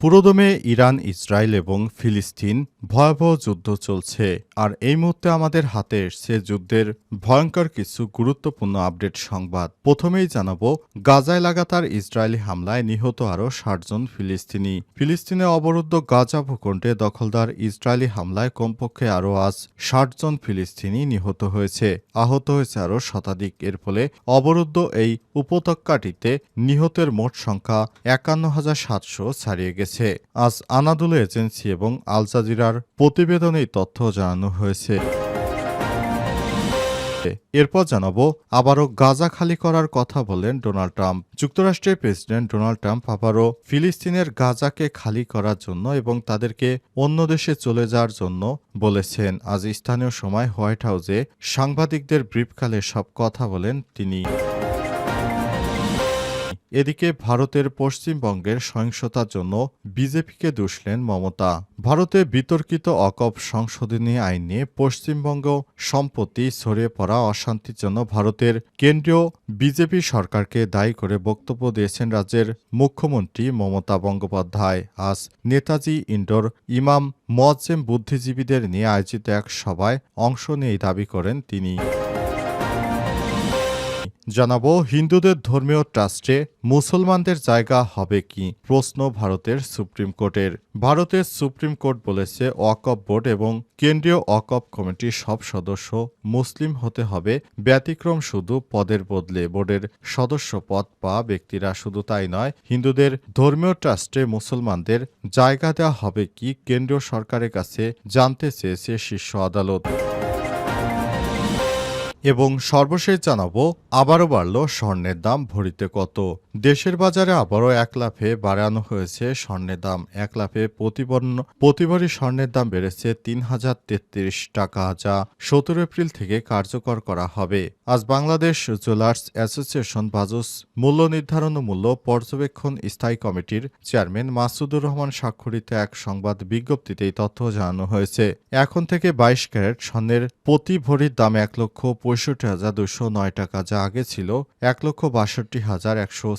পুরোদমে Iran, Israel এবং ফিলিস্তিন ভয়াবহ যুদ্ধ চলছে। আর এই মুহূর্তে আমাদের হাতে এসছে যুদ্ধের ভয়ঙ্কর কিছু গুরুত্বপূর্ণ আপডেট সংবাদ। প্রথমেই জানাব, গাজায় লাগাতার ইসরায়েলি হামলায় নিহত আরও ষাটজন ফিলিস্তিনি। ফিলিস্তিনে অবরুদ্ধ গাজা ভূখণ্ডে দখলদার ইসরায়েলি হামলায় কমপক্ষে আরও আজ ষাটজন ফিলিস্তিনি নিহত হয়েছে। আহত হয়েছে আরও শতাধিক। এর ফলে অবরুদ্ধ এই উপত্যকাটিতে নিহতের মোট সংখ্যা একান্ন হাজার সাতশো ছাড়িয়ে গেছে। আজ আনাদুল এজেন্সি এবং আল জাজিরার প্রতিবেদনে তথ্য জানানো হয়েছে। এরপর জানাব, আবারও গাজা খালি করার কথা বললেন ডোনাল্ড ট্রাম্প। যুক্তরাষ্ট্রের প্রেসিডেন্ট ডোনাল্ড ট্রাম্প আবারও ফিলিস্তিনের গাজাকে খালি করার জন্য এবং তাদেরকে অন্য দেশে চলে যাওয়ার জন্য বলেছেন। আজ স্থানীয় সময় হোয়াইট হাউসে সাংবাদিকদের ব্রিফকালে সব কথা বলেন তিনি। এদিকে ভারতের পশ্চিমবঙ্গের সহিংসতার জন্য বিজেপিকে দুষলেন মমতা। ভারতে বিতর্কিত অকপ সংশোধনী আইন নিয়ে পশ্চিমবঙ্গ সম্প্রতি ছড়িয়ে পড়া অশান্তির জন্য ভারতের কেন্দ্রীয় বিজেপি সরকারকে দায়ী করে বক্তব্য দিয়েছেন রাজ্যের মুখ্যমন্ত্রী মমতা বন্দ্যোপাধ্যায়। আজ নেতাজি ইন্ডোর ইমাম মোয়াজ্জেম বুদ্ধিজীবীদের নিয়ে আয়োজিত এক সভায় অংশ নিয়ে দাবি করেন তিনি। জানাব, হিন্দুদের ধর্মীয় ট্রাস্টে মুসলমানদের জায়গা হবে কি? প্রশ্ন ভারতের সুপ্রিম কোর্টের। ভারতের সুপ্রিম কোর্ট বলেছে, ওয়াকফ বোর্ড এবং কেন্দ্রীয় ওয়াকফ কমিটির সব সদস্য মুসলিম হতে হবে। ব্যতিক্রম শুধু পদের বদলে বোর্ডের সদস্য পদ পাওয়া ব্যক্তিরা শুধু তাই নয়, হিন্দুদের ধর্মীয় ট্রাস্টে মুসলমানদের জায়গা দেওয়া হবে কি? কেন্দ্রীয় সরকারের কাছে জানতে চেয়েছে শীর্ষ আদালত। এবং সর্বশেষ জানাব আবারও বাড়ল স্বর্ণের দাম ভরিতে কত। দেশের বাজারে আবারও এক লাফে বাড়ানো হয়েছে স্বর্ণের দাম। এক লাফে প্রতিবর্ণ প্রতিবারই স্বর্ণের দাম বেড়েছে তিন হাজার তেত্রিশ টাকা যা সতেরো এপ্রিল থেকে কার্যকর করা হবে। আজ বাংলাদেশ জুয়েলার্স অ্যাসোসিয়েশন বাজুস মূল্য নির্ধারণ ও মূল্য পর্যবেক্ষণ স্থায়ী কমিটির চেয়ারম্যান মাসুদুর রহমান স্বাক্ষরিত এক সংবাদ বিজ্ঞপ্তিতে এই তথ্য জানানো হয়েছে। এখন থেকে বাইশ ক্যারেট স্বর্ণের প্রতি ভরির দাম এক লক্ষ পঁয়ষট্টি হাজার দুশো নয় টাকা যা আগে ছিল এক লক্ষ বাষট্টি হাজার একশো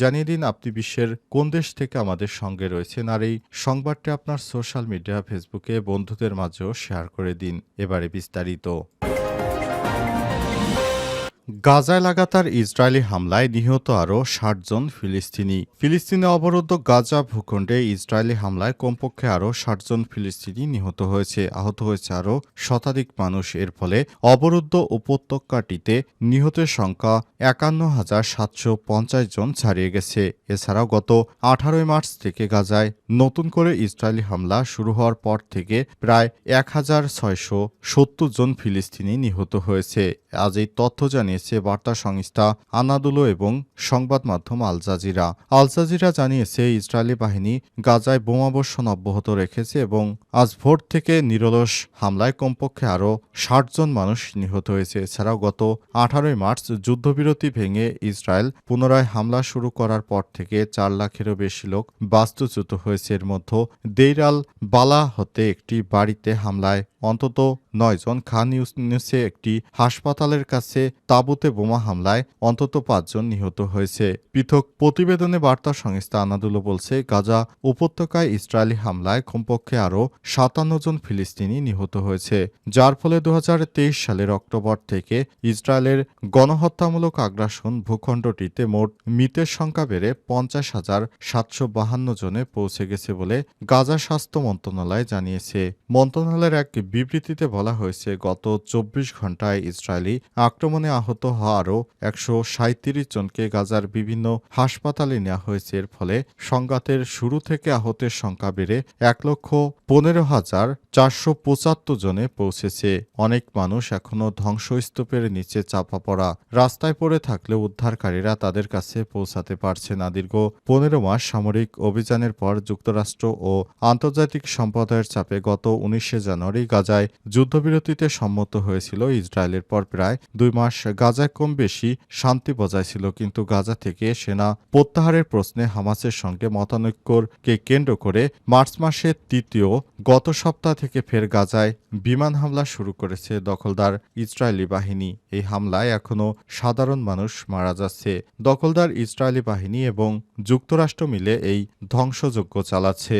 জানিয়ে দিন আপনি বিশ্বের কোন দেশ থেকে আমাদের সঙ্গে রয়েছেন আর এই সংবাদটি আপনার সোশ্যাল মিডিয়া, ফেসবুকে বন্ধুদের মাঝেও শেয়ার করে দিন। এবারে বিস্তারিত। গাজায় লাগাতার ইসরায়েলি হামলায় নিহত আরও ষাট জন ফিলিস্তিনি। ফিলিস্তিনে অবরুদ্ধ গাজা ভূখণ্ডে ইসরায়েলি হামলায় কমপক্ষে আরও ষাট জন ফিলিস্তিনি নিহত হয়েছে। আহত হয়েছে আরও শতাধিক মানুষ। এর ফলে অবরুদ্ধ উপত্যকাটিতে নিহতের সংখ্যা একান্ন হাজার সাতশো পঞ্চাশ জন ছাড়িয়ে গেছে। এছাড়াও গত আঠারোই মার্চ থেকে গাজায় নতুন করে ইসরায়েলি হামলা শুরু হওয়ার পর থেকে প্রায় এক হাজার ছয়শো সত্তর জন ফিলিস্তিনি নিহত হয়েছে। আজ এই তথ্য জানিয়েছে বার্তা সংস্থা আনাদুলো এবং সংবাদ মাধ্যম আল জাজিরা। আল জাজিরা জানিয়েছে, ইসরায়েলি বাহিনী গাজায় বোমাবর্ষণ অব্যাহত রেখেছে এবং আজ ভোর থেকে নিরলস হামলায় কমপক্ষে আরও ষাট জন মানুষ নিহত হয়েছে। এছাড়াও গত আঠারোই মার্চ যুদ্ধবিরতি ভেঙে ইসরায়েল পুনরায় হামলা শুরু করার পর থেকে চার লাখেরও বেশি লোক বাস্তুচ্যুত হয়েছে। এর মধ্যে দেইরাল বালা হতে একটি বাড়িতে হামলায় অন্তত নয়জন খান ইউনিসে একটি হাসপাতালের কাছে তাবুতে বোমা হামলায় অন্তত পাঁচজন নিহত হয়েছে। পৃথক প্রতিবেদনে বার্তা সংস্থা আনাদুলো বলছে, গাজা উপত্যকায় ইসরায়েলি হামলায় কমপক্ষে আরও সাতান্ন জন ফিলিস্তিনি নিহত হয়েছে, যার ফলে দু হাজার তেইশ সালের অক্টোবর থেকে ইসরায়েলের গণহত্যামূলক আগ্রাসন ভূখণ্ডটিতে মোট মৃতের সংখ্যা বেড়ে পঞ্চাশ হাজার সাতশো বাহান্ন জনে পৌঁছে গেছে বলে গাজা স্বাস্থ্য মন্ত্রণালয় জানিয়েছে। মন্ত্রণালয়ের এক বিবৃতিতে বলা হয়েছে, গত চব্বিশ ঘন্টায় ইসরায়েলি আক্রমণে আহত হওয়া আরও একশো সাঁত্রিশ জনকে গাজার বিভিন্ন হাসপাতালে নেওয়া হয়েছে। এর ফলে সংঘাতের শুরু থেকে আহতের সংখ্যা বেড়ে এক লক্ষ পনেরো হাজার চারশো পঁচাত্তর জনে পৌঁছেছে। অনেক মানুষ এখনও ধ্বংসস্তূপের নিচে চাপা পড়া রাস্তায় পড়ে থাকলেও উদ্ধারকারীরা তাদের কাছে পৌঁছাতে পারছে না। দীর্ঘ পনেরো মাস সামরিক অভিযানের পর যুক্তরাষ্ট্র ও আন্তর্জাতিক সম্প্রদায়ের চাপে গত উনিশে জানুয়ারি গাজায় যুদ্ধবিরতিতে সম্মত হয়েছিল ইসরায়েলের পর প্রায় দুই মাস গাজায় কম বেশি শান্তি বজায় ছিল কিন্তু গাজা থেকে সেনা প্রত্যাহারের প্রশ্নে হামাসের সঙ্গে মতানৈক্যকে কেন্দ্র করে মার্চ মাসের তৃতীয় গত সপ্তাহ থেকে ফের গাজায় বিমান হামলা শুরু করেছে দখলদার ইসরায়েলি বাহিনী। এই হামলায় এখনও সাধারণ মানুষ মারা যাচ্ছে। দখলদার ইসরায়েলি বাহিনী এবং যুক্তরাষ্ট্র মিলে এই ধ্বংসযজ্ঞ চালাচ্ছে।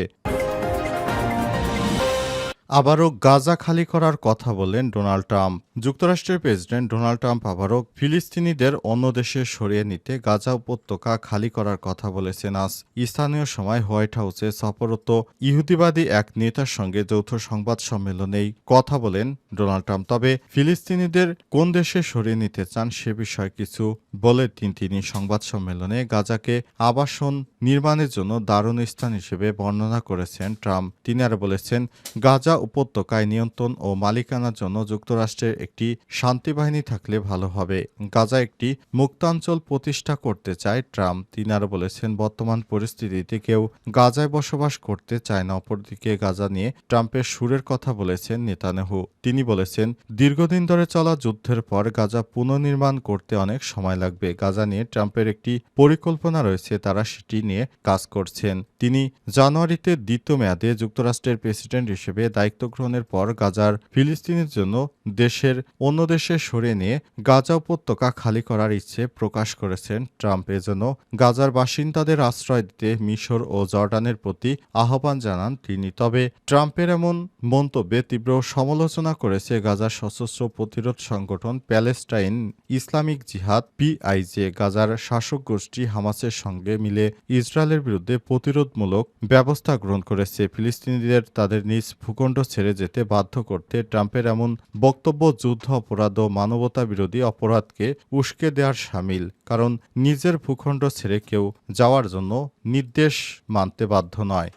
আবারও গাজা খালি করার কথা বলেন ডোনাল্ড ট্রাম্প। যুক্তরাষ্ট্রের প্রেসিডেন্ট ডোনাল্ড ট্রাম্প আবারও ফিলিস্তিনিদের অন্য দেশে সরিয়ে নিতে গাজা উপত্যকা খালি করার কথা বলেছেন আজ স্থানীয় সময় হোয়াইট হাউসে সফররত ইহুদিবাদী এক নেতার সঙ্গে যৌথ সংবাদ সম্মেলনেই কথা বলেন ডোনাল্ড ট্রাম্প। তবে ফিলিস্তিনিদের কোন দেশে সরিয়ে নিতে চান সে বিষয়ে কিছু বলে তিনি। সংবাদ সম্মেলনে গাজাকে আবাসন নির্মাণের জন্য দারুণ স্থান হিসেবে বর্ণনা করেছেন ট্রাম্প। তিনি আরও বলেছেন, গাজা উপত্যকায় নিয়ন্ত্রণ ও মালিকানার জন্য যুক্তরাষ্ট্রের একটি শান্তি বাহিনী থাকলে ভালো হবে। গাজা একটি মুক্তাঞ্চল প্রতিষ্ঠা করতে চায় ট্রাম্প। তিনি আরও বলেছেন, বর্তমান পরিস্থিতিতে কেউ গাজায় বসবাস করতে চায় না। অপরদিকে গাজা নিয়ে ট্রাম্পের সুরের কথা বলেছেন নেতানেহু। তিনি বলেছেন, দীর্ঘদিন ধরে চলা যুদ্ধের পর গাজা পুনর্নির্মাণ করতে অনেক সময় লাগবে। গাজা নিয়ে ট্রাম্পের একটি পরিকল্পনা রয়েছে, তারা সেটি নিয়ে কাজ করছেন। তিনি জানুয়ারিতে দ্বিতীয় মেয়াদে যুক্তরাষ্ট্রের প্রেসিডেন্ট হিসেবে দায়িত্ব গ্রহণের পর গাজার ফিলিস্তিনের জন্য দেশের অন্য দেশে সরিয়ে নিয়ে গাজা উপত্যকা খালি করার ইচ্ছে প্রকাশ করেছেন ট্রাম্প। এজন্য গাজার বাসিন্দাদের আশ্রয় দিতে মিশর ও জর্ডানের প্রতি আহ্বান জানান তিনি। তবে ট্রাম্পের এমন মন্তব্যে তীব্র সমালোচনা করেছে গাজার সশস্ত্র প্রতিরোধ সংগঠন প্যালেস্টাইন ইসলামিক জিহাদ পিআইজে। গাজার শাসক গোষ্ঠী হামাসের সঙ্গে মিলে ইসরায়েলের বিরুদ্ধে প্রতিরোধমূলক ব্যবস্থা গ্রহণ করেছে। ফিলিস্তিনিদের তাদের নিজ ভূখণ্ড ছেড়ে যেতে বাধ্য করতে ট্রাম্পের এমন বক্তব্য, যুদ্ধ অপরাধ ও মানবতা বিরোধী অপরাধকে উস্কে দেওয়ার সামিল, কারণ নিজের ভূখণ্ড ছেড়ে কেউ যাওয়ার জন্য নির্দেশ মানতে বাধ্য নয়।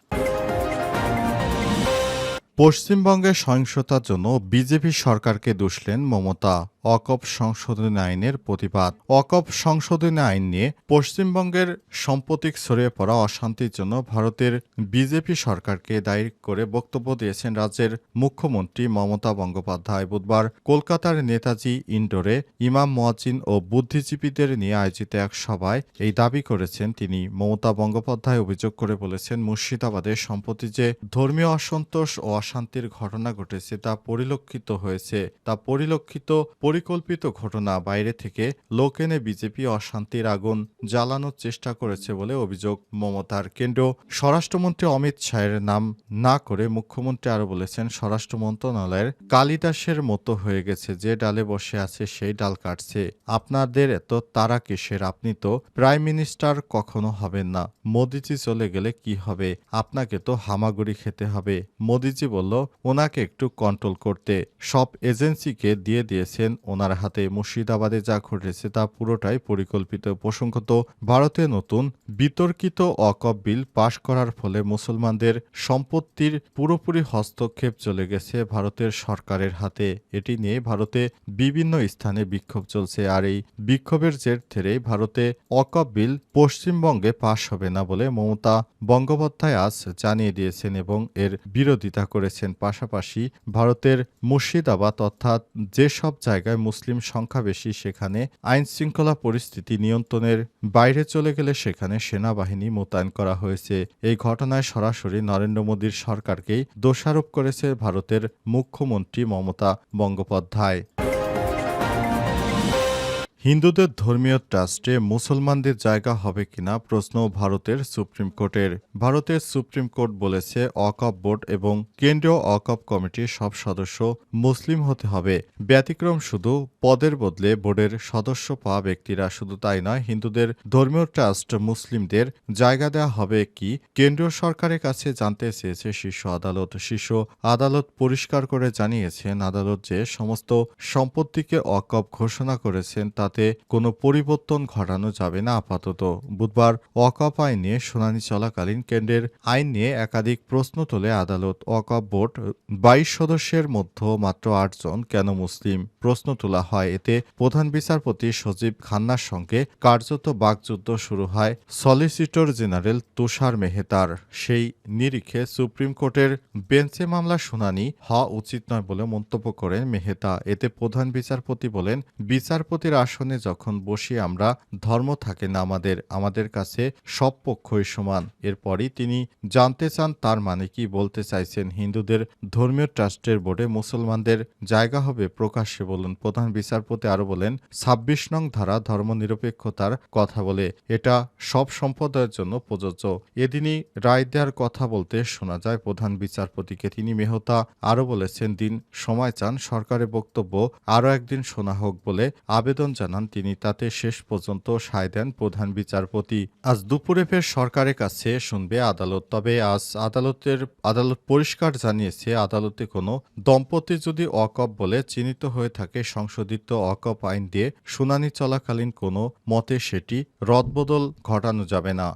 পশ্চিমবঙ্গে সহিংসতার জন্য বিজেপি সরকারকে দুষলেন মমতা। অকপ সংশোধনী আইনের প্রতিবাদ। অকপ সংশোধনী আইন নিয়ে পশ্চিমবঙ্গের সাম্প্রতিক ছড়িয়ে পড়া অশান্তির জন্য ভারতের বিজেপি সরকারকে দায়ী করে বক্তব্য দিয়েছেন রাজ্যের মুখ্যমন্ত্রী মমতা বন্দ্যোপাধ্যায়। বুধবার কলকাতার নেতাজি ইন্ডোরে ইমাম মোয়াজিন ও বুদ্ধিজীবীদের নিয়ে আয়োজিত এক সভায় এই দাবি করেছেন তিনি। মমতা বন্দ্যোপাধ্যায় অভিযোগ করে বলেছেন, মুর্শিদাবাদে সম্প্রতি যে ধর্মীয় অসন্তোষ ও অশান্তির ঘটনা ঘটেছে তা পরিলক্ষিত হয়েছে। তা পরিলক্ষিত, পরিকল্পিত ঘটনা বাইরে থেকে লোক এনে বিজেপি অশান্তির আগুন জ্বালানোর চেষ্টা করেছে বলে অভিযোগ। মমতার কেন্দ্র স্বরাষ্ট্রমন্ত্রী অমিত শাহের নাম না করে মুখ্যমন্ত্রী আরও বলেছেন, স্বরাষ্ট্র মন্ত্রণালয়ের কালিদাসের মতো হয়ে গেছে, যে ডালে বসে আছে সেই ডাল কাটছে। আপনাদের এত তারা কিসের? আপনি তো প্রাইম মিনিস্টার, কখনো হবেন না। মোদিজি চলে গেলে কি হবে? আপনাকে তো হামাগুড়ি খেতে হবে। মোদিজি বলল, ওনাকে একটু কন্ট্রোল করতে। সব এজেন্সিকে দিয়ে দিয়েছেন ওনার হাতে। মুর্শিদাবাদে যা ঘটেছে তা পুরোটাই পরিকল্পিত। প্রসঙ্গত, ভারতে নতুন বিতর্কিত অকপ বিল পাশ করার ফলে মুসলমানদের সম্পত্তির পুরোপুরি হস্তক্ষেপ চলে গেছে ভারতের সরকারের হাতে। এটি নিয়ে ভারতে বিভিন্ন স্থানে বিক্ষোভ চলছে। আর এই বিক্ষোভের জের ধরেই ভারতে অকপ বিল পশ্চিমবঙ্গে পাশ হবে না বলে মমতা বন্দ্যোপাধ্যায় আজ জানিয়ে দিয়েছেন এবং এর বিরোধিতা করেছেন। পাশাপাশি ভারতের মুর্শিদাবাদ অর্থাৎ যেসব জায়গায় মুসলিম সংখ্যা বেশি, সেখানে আইন শৃঙ্খলা পরিস্থিতি নিয়ন্ত্রণের বাইরে চলে গেলে সেখানে সেনাবাহিনী মোতায়েন করা হয়েছে। এই ঘটনায় সরাসরি নরেন্দ্র মোদীর সরকারকেই দোষারোপ করেছে ভারতের মুখ্যমন্ত্রী মমতা বন্দ্যোপাধ্যায়। হিন্দুদের ধর্মীয় ট্রাস্টে মুসলমানদের জায়গা হবে কিনা প্রশ্ন ভারতের সুপ্রিম কোর্টের। ভারতের সুপ্রিম কোর্ট বলেছে অকপ বোর্ড এবং কেন্দ্রীয় অকপ কমিটির সব সদস্য মুসলিম হতে হবে। ব্যতিক্রম শুধু পদের বদলে বোর্ডের সদস্য পাওয়া ব্যক্তিরা শুধু তাই নয়, হিন্দুদের ধর্মীয় ট্রাস্ট মুসলিমদের জায়গা দেওয়া হবে কি কেন্দ্রীয় সরকারের কাছে জানতে চেয়েছে শীর্ষ আদালত। শীর্ষ আদালত পরিষ্কার করে জানিয়েছেন আদালত যে সমস্ত সম্পত্তিকে অকপ ঘোষণা করেছেন তাতে কোনো পরিবর্তন ঘটানো যাবে না আপাতত। বুধবার অকপ আইন নিয়ে শুনানি চলাকালীন কেন্দ্রের আইন নিয়ে একাধিক প্রশ্ন তোলে আদালত। অকপ বোর্ড বাইশ সদস্যের মধ্যে মাত্র আটজন কেন মুসলিম? প্রশ্ন তোলা হয়। এতে প্রধান বিচারপতি সজীব খান্নার সঙ্গে কার্যত বাকযুদ্ধ শুরু হয় সলিসিটর জেনারেল তুষার মেহতার। সেই নিরিখে সুপ্রিম কোর্টের বেঞ্চে মামলা শুনানি হওয়া উচিত নয় বলে মন্তব্য করেন মেহতা। এতে প্রধান বিচারপতি বলেন, বিচারপতির আসনে যখন বসি আমরা ধর্ম থাকে না আমাদের আমাদের কাছে সব পক্ষই সমান। এরপরই তিনি জানতে চান তার মানে কি বলতে চাইছেন। হিন্দুদের ধর্মীয় ট্রাস্টের বোর্ডে মুসলমানদের জায়গা হবে প্রকাশ্যে বলুন। প্রধান বিচারপতি আরও বলেন, ছাব্বিশ নং ধারা ধর্মনিরপেক্ষতার কথা বলে, এটা সব সম্প্রদায়ের জন্য প্রযোজ্য। এদিনই রায় দেওয়ার কথা বলতে শোনা যায় প্রধান বিচারপতিকে। তিনি মেহতা আরও বলেছেন, দিন সময় চান, সরকারের বক্তব্য আরও একদিন শোনা হোক বলে আবেদন জানান, তিনি তাতে শেষ পর্যন্ত সায় দেন প্রধান বিচারপতি। আজ দুপুরে ফের সরকারের কাছে শুনবে আদালত, তবে আজ আদালতের, আদালত পরিষ্কার জানিয়েছে, আদালতে কোনো দম্পতি যদি অকপ বলে চিহ্নিত হয়ে থাকে, সংশোধিত অকপ আইন দিয়ে শুনানি চলাকালীন কোনো মতে সেটি রদবদল ঘটানো যাবে না।